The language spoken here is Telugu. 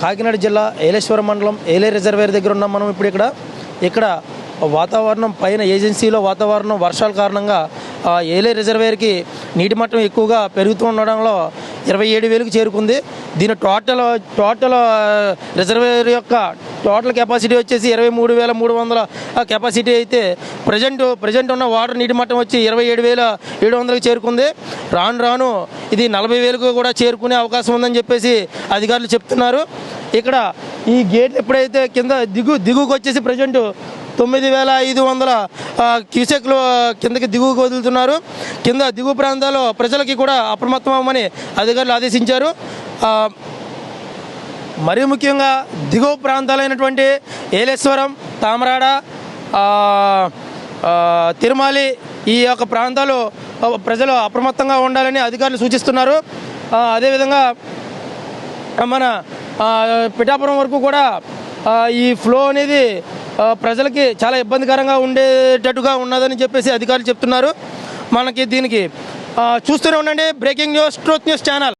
కాకినాడ జిల్లా ఏలేశ్వరం మండలం ఏలే రిజర్వేర్ దగ్గర ఉన్నాం మనం ఇప్పుడు ఇక్కడ. ఇక్కడ వాతావరణం పైన ఏజెన్సీలో వాతావరణం వర్షాల కారణంగా ఏలే రిజర్వేర్కి నీటి మట్టం ఎక్కువగా పెరుగుతూ ఉండడంలో ఇరవై ఏడు వేలకు చేరుకుంది. దీని టోటల్ టోటల్ రిజర్వేర్ యొక్క టోటల్ కెపాసిటీ వచ్చేసి ఇరవై మూడు వేల మూడు వందల కెపాసిటీ అయితే ప్రజెంట్ ప్రజెంట్ ఉన్న వాటర్ నీటి మట్టం వచ్చి ఇరవై ఏడు వేల ఏడు వందలకు చేరుకుంది. రాను రాను ఇది నలభై వేలకు కూడా చేరుకునే అవకాశం ఉందని చెప్పేసి అధికారులు చెప్తున్నారు. ఇక్కడ ఈ గేట్ ఎప్పుడైతే కింద దిగు దిగుకు వచ్చేసి ప్రజెంట్ తొమ్మిది వేల ఐదు వందల క్యూసెక్లు కిందకి దిగువకు వదులుతున్నారు. కింద దిగువ ప్రాంతాల్లో ప్రజలకి కూడా అప్రమత్తం అవ్వమని అధికారులు ఆదేశించారు. మరి మరీ ముఖ్యంగా దిగువ ప్రాంతాలైనటువంటి ఏలేశ్వరం తామరాడ తిరుమాలి ఈ యొక్క ప్రాంతాలు ప్రజలు అప్రమత్తంగా ఉండాలని అధికారులు సూచిస్తున్నారు. అదేవిధంగా మన పిఠాపురం వరకు కూడా ఈ ఫ్లో అనేది ప్రజలకి చాలా ఇబ్బందికరంగా ఉండేటట్టుగా ఉన్నదని చెప్పేసి అధికారులు చెప్తున్నారు. మనకి దీనికి చూస్తూనే ఉండండి. Breaking news truth news channel.